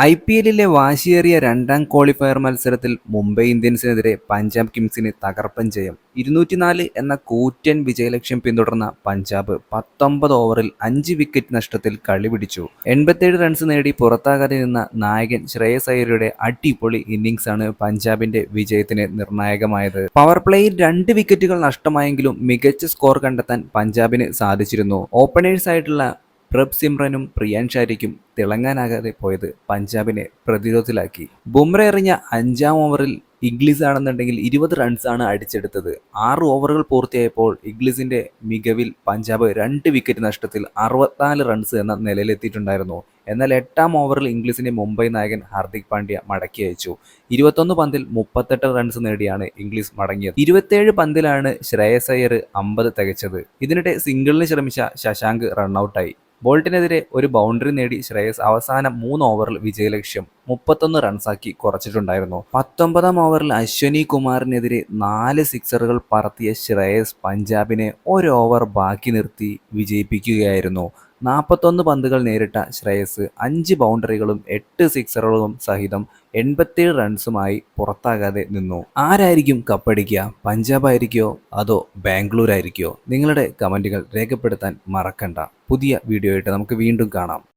I P എല്ലിലെ വാശിയേറിയ രണ്ടാം qualifier മത്സരത്തിൽ മുംബൈ ഇന്ത്യൻസിനെതിരെ പഞ്ചാബ് കിങ്സിന് തകർപ്പൻ ജയം. ഇരുന്നൂറ്റിനാല് എന്ന കൂറ്റൻ വിജയലക്ഷ്യം പിന്തുടർന്ന പഞ്ചാബ് പത്തൊമ്പത് ഓവറിൽ അഞ്ച് വിക്കറ്റ് നഷ്ടത്തിൽ കളി പിടിച്ചു എൺപത്തേഴ് റൺസ് നേടി പുറത്താകാതെ നിന്ന നായകൻ ശ്രേയസ് അയ്യരുടെ അടിപൊളി ഇന്നിംഗ്സാണ് പഞ്ചാബിന്റെ വിജയത്തിന് നിർണായകമായത്. പവർ പ്ലേയിൽ രണ്ട് വിക്കറ്റുകൾ നഷ്ടമായെങ്കിലും മികച്ച സ്കോർ കണ്ടെത്താൻ പഞ്ചാബിന് സാധിച്ചിരുന്നു. ഓപ്പണേഴ്സായിട്ടുള്ള പ്രഭ് സിമ്രനും പ്രിയാൻ തിളങ്ങാനാകാതെ പോയത് പഞ്ചാബിനെ പ്രതിരോധത്തിലാക്കി. ബുംറ എറിഞ്ഞ അഞ്ചാം ഓവറിൽ ഇംഗ്ലീസ് ആണെന്നുണ്ടെങ്കിൽ ഇരുപത് റൺസാണ് അടിച്ചെടുത്തത്. ആറ് ഓവറുകൾ പൂർത്തിയായപ്പോൾ ഇംഗ്ലീസിന്റെ മികവിൽ പഞ്ചാബ് രണ്ട് വിക്കറ്റ് നഷ്ടത്തിൽ അറുപത്തിനാല് റൺസ് എന്ന നിലയിലെത്തിയിട്ടുണ്ടായിരുന്നു. എന്നാൽ എട്ടാം ഓവറിൽ ഇംഗ്ലീസിന്റെ മുംബൈ നായകൻ ഹാർദിക് പാണ്ഡ്യ മടക്കി അയച്ചു. ഇരുപത്തൊന്ന് പന്തിൽ മുപ്പത്തെട്ട് റൺസ് നേടിയാണ് ഇംഗ്ലീഷ് മടങ്ങിയത്. ഇരുപത്തിയേഴ് പന്തിലാണ് ശ്രേയസ് അയ്യർ അമ്പത് തികച്ചത്. ഇതിനിടെ സിംഗിളിന് ശ്രമിച്ച ശശാങ്ക് റണ്ണൌട്ടായി. ബോൾട്ടിനെതിരെ ഒരു ബൗണ്ടറി നേടി ശ്രേയസ് അവസാന മൂന്ന് ഓവറിൽ വിജയലക്ഷ്യം മുപ്പത്തൊന്ന് റൺസാക്കി കുറച്ചിട്ടുണ്ടായിരുന്നു. പത്തൊമ്പതാം ഓവറിൽ അശ്വനി കുമാറിനെതിരെ നാല് സിക്സറുകൾ പറത്തിയ ശ്രേയസ് പഞ്ചാബിനെ ഒരു ഓവർ ബാക്കി നിർത്തി വിജയിപ്പിക്കുകയായിരുന്നു. നാൽപ്പത്തൊന്ന് പന്തുകൾ നേരിട്ട ശ്രേയസ് അഞ്ച് ബൗണ്ടറികളും എട്ട് സിക്സറുകളും സഹിതം എൺപത്തേഴ് റൺസുമായി പുറത്താകാതെ നിന്നു. ആരായിരിക്കും കപ്പടിക്കുക? പഞ്ചാബ് ആയിരിക്കോ അതോ ബാംഗ്ലൂർ ആയിരിക്കോ നിങ്ങളുടെ കമന്റുകൾ രേഖപ്പെടുത്താൻ മറക്കണ്ട. പുതിയ വീഡിയോ ആയിട്ട് നമുക്ക് വീണ്ടും കാണാം.